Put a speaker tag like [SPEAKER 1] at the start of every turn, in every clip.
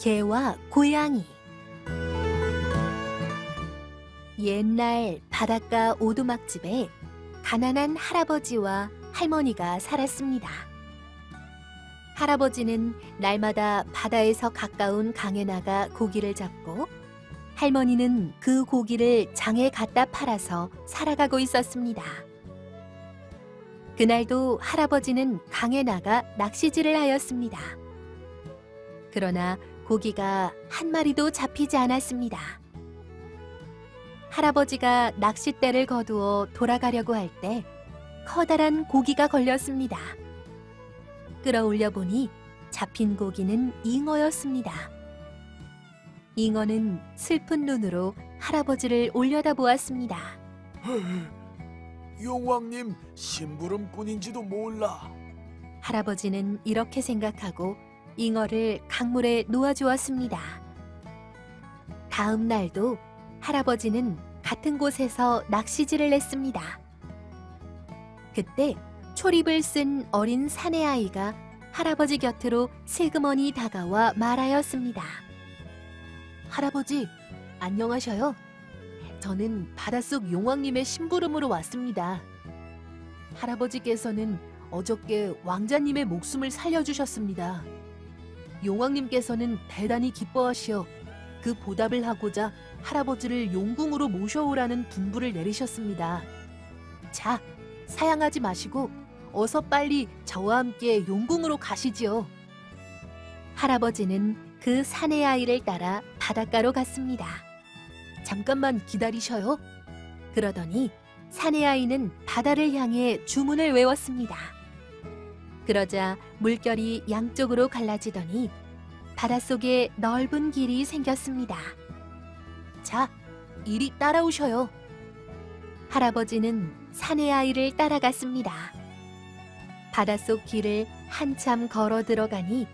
[SPEAKER 1] 개와 고양이 옛날 바닷가 오두막집에 가난한 할아버지와 할머니가 살았습니다. 할아버지는 날마다 바다에서 가까운 강에 나가 고기를 잡고 할머니는 그 고기를 장에 갖다 팔아서 살아가고 있었습니다. 그날도 할아버지는 강에 나가 낚시질을 하였습니다. 그러나 고기가 한 마리도 잡히지 않았습니다. 할아버지가 낚싯대를 거두어 돌아가려고 할 때 커다란 고기가 걸렸습니다. 끌어올려 보니 잡힌 고기는 잉어였습니다. 잉어는 슬픈 눈으로 할아버지를 올려다보았습니다.
[SPEAKER 2] 용왕님 심부름꾼인지도 몰라.
[SPEAKER 1] 할아버지는 이렇게 생각하고 잉어를 강물에 놓아주었습니다. 다음 날도 할아버지는 같은 곳에서 낚시질을 했습니다. 그때 초립을 쓴 어린 사내 아이가 할아버지 곁으로 슬그머니 다가와 말하였습니다. 할아버지, 안녕하셔요. 저는 바닷속 용왕님의 심부름으로 왔습니다. 할아버지께서는 어저께 왕자님의 목숨을 살려주셨습니다. 용왕님께서는 대단히 기뻐하시어 그 보답을 하고자 할아버지를 용궁으로 모셔오라는 분부를 내리셨습니다. 자, 사양하지 마시고 어서 빨리 저와 함께 용궁으로 가시지요. 할아버지는 그 사내 아이를 따라 바닷가로 갔습니다. 잠깐만 기다리셔요. 그러더니 사내 아이는 바다를 향해 주문을 외웠습니다. 그러자 물결이 양쪽으로 갈라지더니 바닷속에 넓은 길이 생겼습니다. 자, 이리 따라오셔요. 할아버지는 사내 아이를 따라갔습니다. 바닷속 길을 한참 걸어 들어가니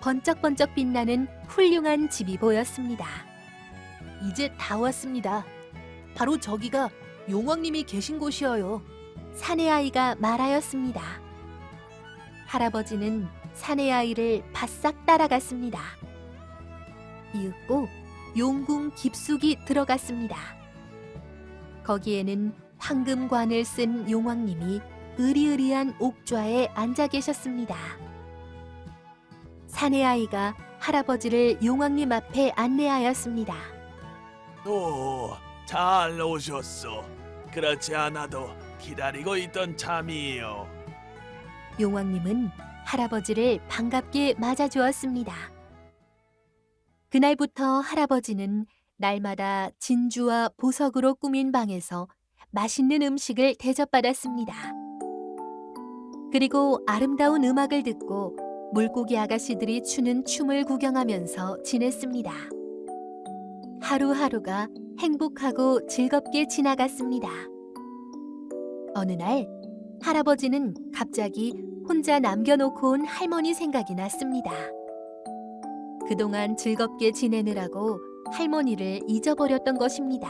[SPEAKER 1] 번쩍번쩍 빛나는 훌륭한 집이 보였습니다. 이제 다 왔습니다. 바로 저기가 용왕님이 계신 곳이어요. 사내 아이가 말하였습니다. 할아버지는 사내 아이를 바싹 따라갔습니다. 이윽고 용궁 깊숙이 들어갔습니다. 거기에는 황금관을 쓴 용왕님이 으리으리한 옥좌에 앉아 계셨습니다. 사내 아이가 할아버지를 용왕님 앞에 안내하였습니다.
[SPEAKER 2] 오, 잘 오셨소. 그렇지 않아도 기다리고 있던 참이에요.
[SPEAKER 1] 용왕님은 할아버지를 반갑게 맞아주었습니다. 그날부터 할아버지는 날마다 진주와 보석으로 꾸민 방에서 맛있는 음식을 대접받았습니다. 그리고 아름다운 음악을 듣고 물고기 아가씨들이 추는 춤을 구경하면서 지냈습니다. 하루하루가 행복하고 즐겁게 지나갔습니다. 어느 날 할아버지는 갑자기 혼자 남겨놓고 온 할머니 생각이 났습니다. 그동안 즐겁게 지내느라고 할머니를 잊어버렸던 것입니다.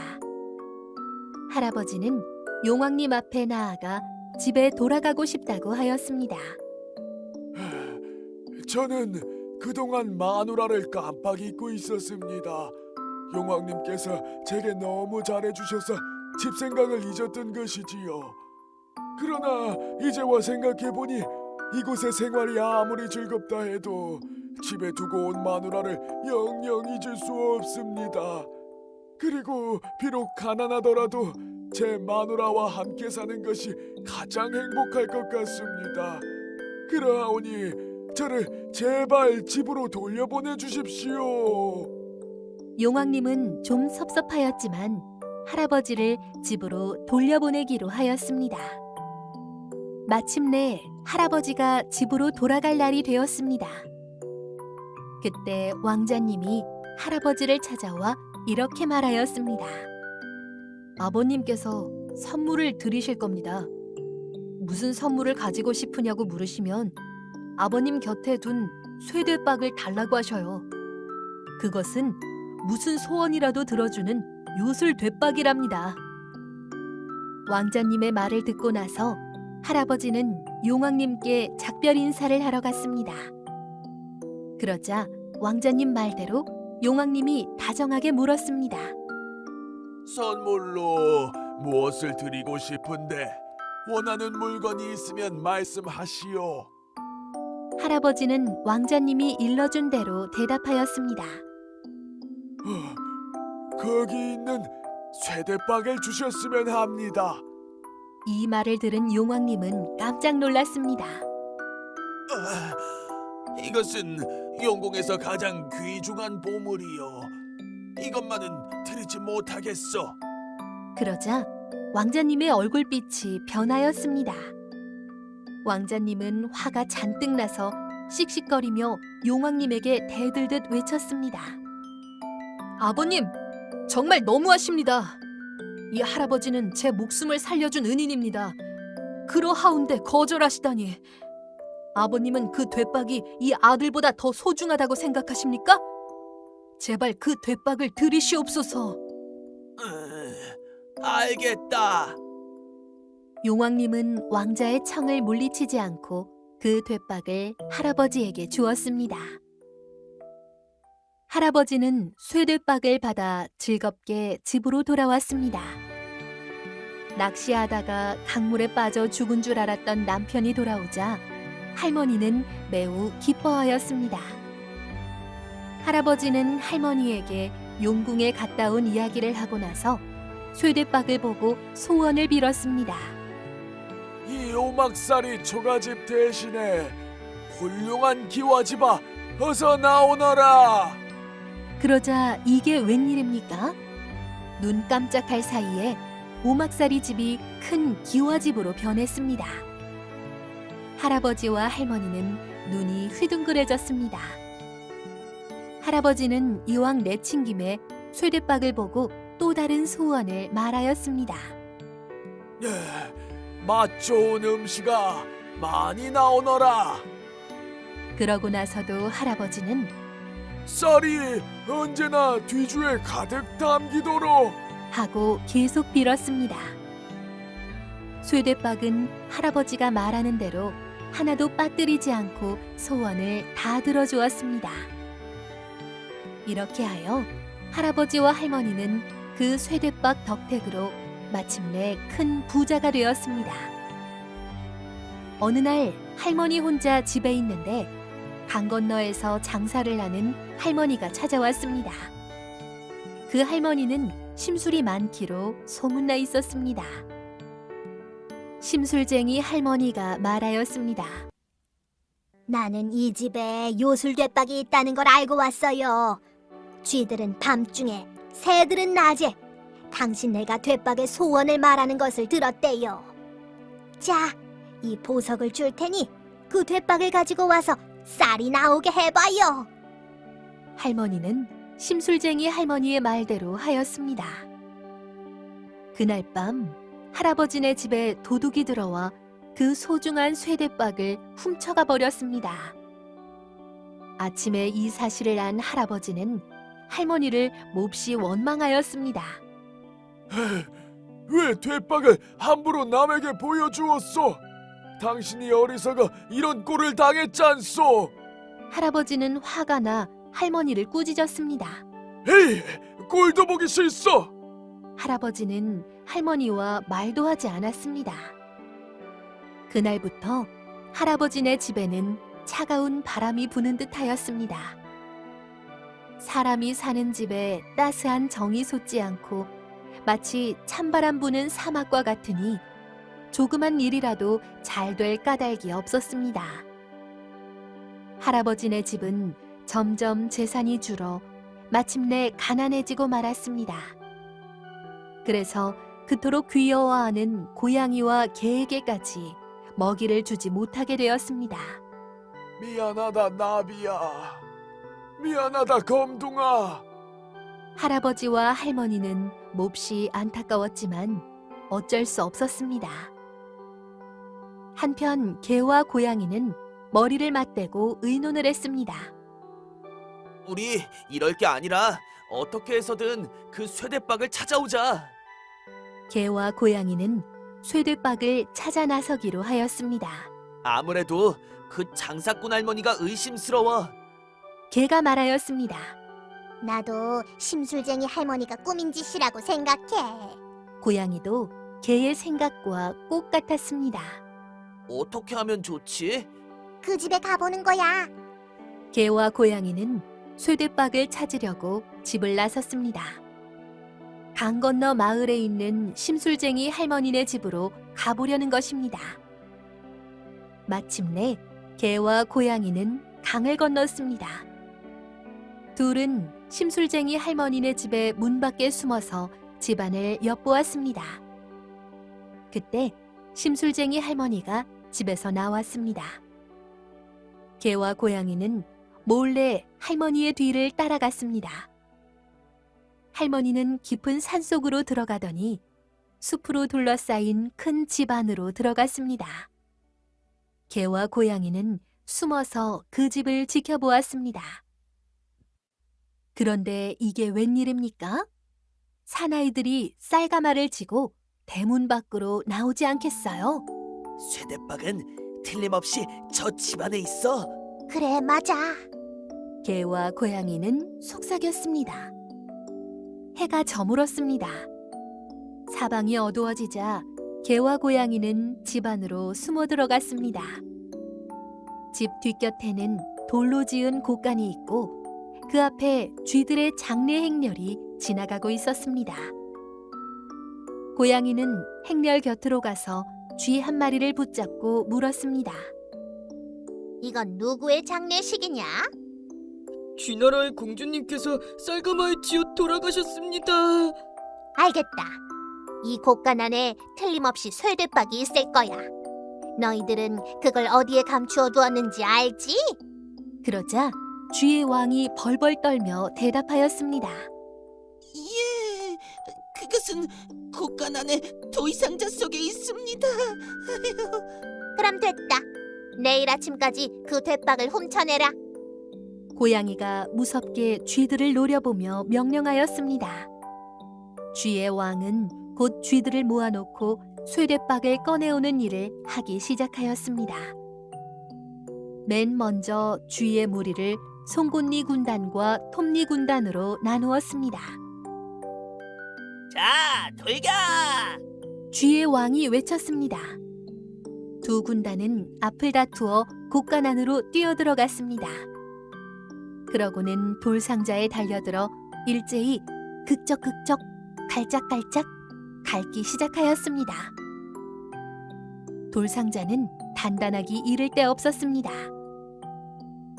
[SPEAKER 1] 할아버지는 용왕님 앞에 나아가 집에 돌아가고 싶다고 하였습니다.
[SPEAKER 2] 저는 그동안 마누라를 깜빡 잊고 있었습니다. 용왕님께서 제게 너무 잘해주셔서 집 생각을 잊었던 것이지요. 그러나 이제와 생각해보니 이곳의 생활이 아무리 즐겁다 해도 집에 두고 온 마누라를 영영 잊을 수 없습니다. 그리고 비록 가난하더라도 제 마누라와 함께 사는 것이 가장 행복할 것 같습니다. 그러하오니 저를 제발 집으로 돌려보내 주십시오.
[SPEAKER 1] 용왕님은 좀 섭섭하였지만 할아버지를 집으로 돌려보내기로 하였습니다. 마침내 할아버지가 집으로 돌아갈 날이 되었습니다. 그때 왕자님이 할아버지를 찾아와 이렇게 말하였습니다. 아버님께서 선물을 드리실 겁니다. 무슨 선물을 가지고 싶으냐고 물으시면 아버님 곁에 둔 쇠대박을 달라고 하셔요. 그것은 무슨 소원이라도 들어주는 요술 되박이랍니다. 왕자님의 말을 듣고 나서 할아버지는 용왕님께 작별 인사를 하러 갔습니다. 그러자 왕자님 말대로 용왕님이 다정하게 물었습니다.
[SPEAKER 2] 선물로 무엇을 드리고 싶은데 원하는 물건이 있으면 말씀하시오.
[SPEAKER 1] 할아버지는 왕자님이 일러준 대로 대답하였습니다.
[SPEAKER 2] 어, 거기 있는 쇠대박을 주셨으면 합니다.
[SPEAKER 1] 이 말을 들은 용왕님은 깜짝 놀랐습니다.
[SPEAKER 2] 아, 이것은 용궁에서 가장 귀중한 보물이요. 이것만은 드리지 못하겠소.
[SPEAKER 1] 그러자 왕자님의 얼굴빛이 변하였습니다. 왕자님은 화가 잔뜩 나서 씩씩거리며 용왕님에게 대들듯 외쳤습니다. 아버님, 정말 너무하십니다. 이 할아버지는 제 목숨을 살려준 은인입니다. 그러하운데 거절하시다니. 아버님은 그 되박이 이 아들보다 더 소중하다고 생각하십니까? 제발 그 되박을 들이시옵소서.
[SPEAKER 2] 알겠다.
[SPEAKER 1] 용왕님은 왕자의 청을 물리치지 않고 그 되박을 할아버지에게 주었습니다. 할아버지는 쇠되박을 받아 즐겁게 집으로 돌아왔습니다. 낚시하다가 강물에 빠져 죽은 줄 알았던 남편이 돌아오자 할머니는 매우 기뻐하였습니다. 할아버지는 할머니에게 용궁에 갔다 온 이야기를 하고 나서 쇠대박을 보고 소원을 빌었습니다.
[SPEAKER 2] 이 오막살이 초가집 대신에 훌륭한 기와집아 어서 나오너라.
[SPEAKER 1] 그러자 이게 웬일입니까? 눈 깜짝할 사이에 오막살이 집이 큰 기와집으로 변했습니다. 할아버지와 할머니는 눈이 휘둥그레졌습니다. 할아버지는 이왕 내친 김에 쇠대박을 보고 또 다른 소원을 말하였습니다.
[SPEAKER 2] 예, 맛 좋은 음식아 많이 나오너라.
[SPEAKER 1] 그러고 나서도 할아버지는
[SPEAKER 2] 쌀이 언제나 뒤주에 가득 담기도록.
[SPEAKER 1] 하고 계속 빌었습니다. 쇠대박은 할아버지가 말하는 대로 하나도 빠뜨리지 않고 소원을 다 들어주었습니다. 이렇게 하여 할아버지와 할머니는 그 쇠대박 덕택으로 마침내 큰 부자가 되었습니다. 어느 날 할머니 혼자 집에 있는데 강 건너에서 장사를 하는 할머니가 찾아왔습니다. 그 할머니는 심술이 많기로 소문나 있었습니다. 심술쟁이 할머니가 말하였습니다.
[SPEAKER 3] 나는 이 집에 요술대박이 있다는 걸 알고 왔어요. 쥐들은 밤중에, 새들은 낮에 당신네가 되박의 소원을 말하는 것을 들었대요. 자, 이 보석을 줄 테니 그 되박을 가지고 와서 쌀이 나오게 해봐요.
[SPEAKER 1] 할머니는 심술쟁이 할머니의 말대로 하였습니다. 그날 밤 할아버지네 집에 도둑이 들어와 그 소중한 쇠대박을 훔쳐가 버렸습니다. 아침에 이 사실을 안 할아버지는 할머니를 몹시 원망하였습니다.
[SPEAKER 2] 왜 되박을 함부로 남에게 보여주었소? 당신이 어리석어 이런 꼴을 당했잖소.
[SPEAKER 1] 할아버지는 화가 나 할머니를 꾸짖었습니다.
[SPEAKER 2] 에이, 꼴도 보기 싫소.
[SPEAKER 1] 할아버지는 할머니와 말도 하지 않았습니다. 그날부터 할아버지네 집에는 차가운 바람이 부는 듯 하였습니다. 사람이 사는 집에 따스한 정이 솟지 않고 마치 찬바람 부는 사막과 같으니 조그만 일이라도 잘 될 까닭이 없었습니다. 할아버지네 집은 점점 재산이 줄어 마침내 가난해지고 말았습니다. 그래서 그토록 귀여워하는 고양이와 개에게까지 먹이를 주지 못하게 되었습니다.
[SPEAKER 2] 미안하다 나비야. 미안하다 검둥아.
[SPEAKER 1] 할아버지와 할머니는 몹시 안타까웠지만 어쩔 수 없었습니다. 한편 개와 고양이는 머리를 맞대고 의논을 했습니다.
[SPEAKER 4] 우리 이럴 게 아니라 어떻게 해서든 그 쇠대박을 찾아오자.
[SPEAKER 1] 개와 고양이는 쇠대박을 찾아 나서기로 하였습니다.
[SPEAKER 4] 아무래도 그 장사꾼 할머니가 의심스러워.
[SPEAKER 1] 개가 말하였습니다.
[SPEAKER 3] 나도 심술쟁이 할머니가 꾸민 짓이라고 생각해.
[SPEAKER 1] 고양이도 개의 생각과 꼭 같았습니다.
[SPEAKER 4] 어떻게 하면 좋지?
[SPEAKER 3] 그 집에 가보는 거야.
[SPEAKER 1] 개와 고양이는 쇠대박을 찾으려고 집을 나섰습니다. 강 건너 마을에 있는 심술쟁이 할머니네 집으로 가보려는 것입니다. 마침내 개와 고양이는 강을 건넜습니다. 둘은 심술쟁이 할머니네 집의 문 밖에 숨어서 집안을 엿보았습니다. 그때 심술쟁이 할머니가 집에서 나왔습니다. 개와 고양이는 몰래 할머니의 뒤를 따라갔습니다. 할머니는 깊은 산 속으로 들어가더니 숲으로 둘러싸인 큰 집 안으로 들어갔습니다. 개와 고양이는 숨어서 그 집을 지켜보았습니다. 그런데 이게 웬일입니까? 사나이들이 쌀가마를 지고 대문 밖으로 나오지 않겠어요?
[SPEAKER 4] 쇠대박은 틀림없이 저 집안에 있어.
[SPEAKER 3] 그래, 맞아.
[SPEAKER 1] 개와 고양이는 속삭였습니다. 해가 저물었습니다. 사방이 어두워지자 개와 고양이는 집 안으로 숨어 들어갔습니다. 집 뒷곁에는 돌로 지은 곳간이 있고 그 앞에 쥐들의 장례 행렬이 지나가고 있었습니다. 고양이는 행렬 곁으로 가서 쥐 한 마리를 붙잡고 물었습니다.
[SPEAKER 3] 이건 누구의 장례식이냐?
[SPEAKER 5] 쥐나라의 공주님께서 쌀가마에 지어 돌아가셨습니다.
[SPEAKER 3] 알겠다. 이 곳간 안에 틀림없이 쇠대박이 있을 거야. 너희들은 그걸 어디에 감추어 두었는지 알지?
[SPEAKER 1] 그러자 쥐의 왕이 벌벌 떨며 대답하였습니다.
[SPEAKER 6] 예, 그것은 곳간 안에 도이상자 속에 있습니다.
[SPEAKER 3] 그럼 됐다. 내일 아침까지 그 대박을 훔쳐내라.
[SPEAKER 1] 고양이가 무섭게 쥐들을 노려보며 명령하였습니다. 쥐의 왕은 곧 쥐들을 모아놓고 쇠대박을 꺼내오는 일을 하기 시작하였습니다. 맨 먼저 쥐의 무리를 송곳니 군단과 톱니 군단으로 나누었습니다.
[SPEAKER 4] 자, 돌겨!
[SPEAKER 1] 쥐의 왕이 외쳤습니다. 두 군단은 앞을 다투어 곳간 안으로 뛰어들어갔습니다. 그러고는 돌상자에 달려들어 일제히 극적극적 갈짝갈짝 갉기 시작하였습니다. 돌상자는 단단하기 이를 데 없었습니다.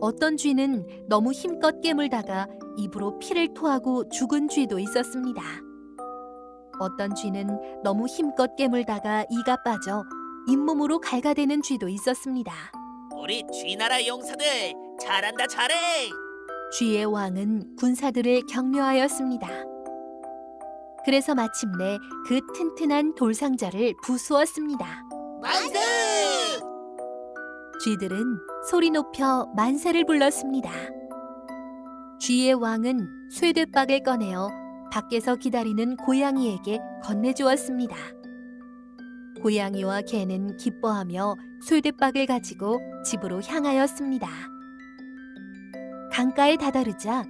[SPEAKER 1] 어떤 쥐는 너무 힘껏 깨물다가 입으로 피를 토하고 죽은 쥐도 있었습니다. 어떤 쥐는 너무 힘껏 깨물다가 이가 빠져 잇몸으로 갈가대는 쥐도 있었습니다.
[SPEAKER 4] 우리 쥐나라 용사들 잘한다 잘해.
[SPEAKER 1] 쥐의 왕은 군사들을 격려하였습니다. 그래서 마침내 그 튼튼한 돌상자를 부수었습니다.
[SPEAKER 6] 만세!
[SPEAKER 1] 쥐들은 소리 높여 만세를 불렀습니다. 쥐의 왕은 쇠대박을 꺼내어 밖에서 기다리는 고양이에게 건네주었습니다. 고양이와 개는 기뻐하며 쇠대박을 가지고 집으로 향하였습니다. 강가에 다다르자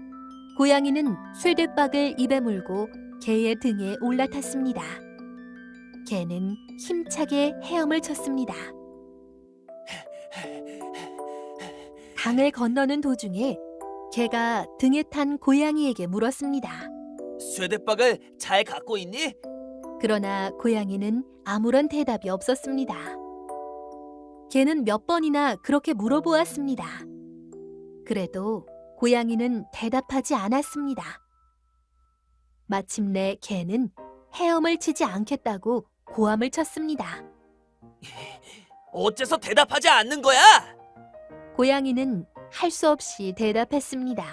[SPEAKER 1] 고양이는 쇠대박을 입에 물고 개의 등에 올라탔습니다. 개는 힘차게 헤엄을 쳤습니다. 강을 건너는 도중에 개가 등에 탄 고양이에게 물었습니다.
[SPEAKER 4] 쇠대박을 잘 갖고 있니?
[SPEAKER 1] 그러나 고양이는 아무런 대답이 없었습니다. 개는 몇 번이나 그렇게 물어보았습니다. 그래도 고양이는 대답하지 않았습니다. 마침내 개는 헤엄을 치지 않겠다고 고함을 쳤습니다.
[SPEAKER 4] 어째서 대답하지 않는 거야?
[SPEAKER 1] 고양이는 할 수 없이 대답했습니다.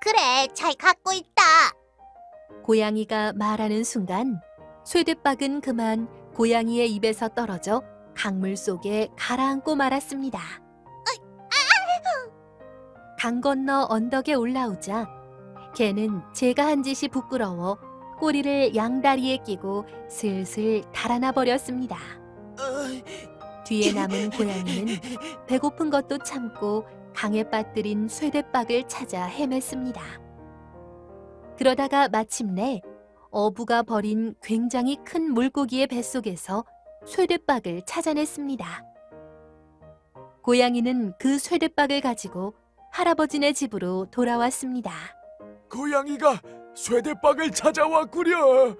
[SPEAKER 3] 그래, 잘 갖고 있다.
[SPEAKER 1] 고양이가 말하는 순간 쇠대박은 그만 고양이의 입에서 떨어져 강물 속에 가라앉고 말았습니다. 강 건너 언덕에 올라오자 개는 제가 한 짓이 부끄러워 꼬리를 양다리에 끼고 슬슬 달아나 버렸습니다.
[SPEAKER 6] 어,
[SPEAKER 1] 뒤에 남은 고양이는 배고픈 것도 참고 강에 빠뜨린 쇠대박을 찾아 헤맸습니다. 그러다가 마침내 어부가 버린 굉장히 큰 물고기의 뱃속에서 쇠대박을 찾아냈습니다. 고양이는 그 쇠대박을 가지고 할아버지네 집으로 돌아왔습니다.
[SPEAKER 2] 고양이가 쇠대박을 찾아왔구려.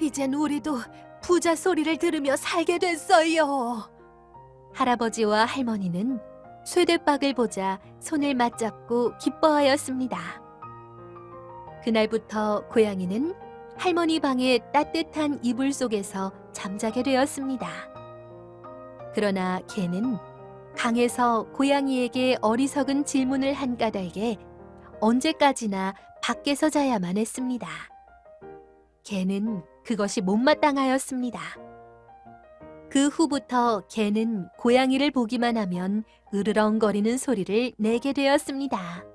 [SPEAKER 1] 이젠 우리도 부자 소리를 들으며 살게 됐어요. 할아버지와 할머니는 쇠대박을 보자 손을 맞잡고 기뻐하였습니다. 그날부터 고양이는 할머니 방의 따뜻한 이불 속에서 잠자게 되었습니다. 그러나 개는 강에서 고양이에게 어리석은 질문을 한 까닭에 언제까지나 밖에서 자야만 했습니다. 개는 그것이 못마땅하였습니다. 그 후부터 개는 고양이를 보기만 하면 으르렁거리는 소리를 내게 되었습니다.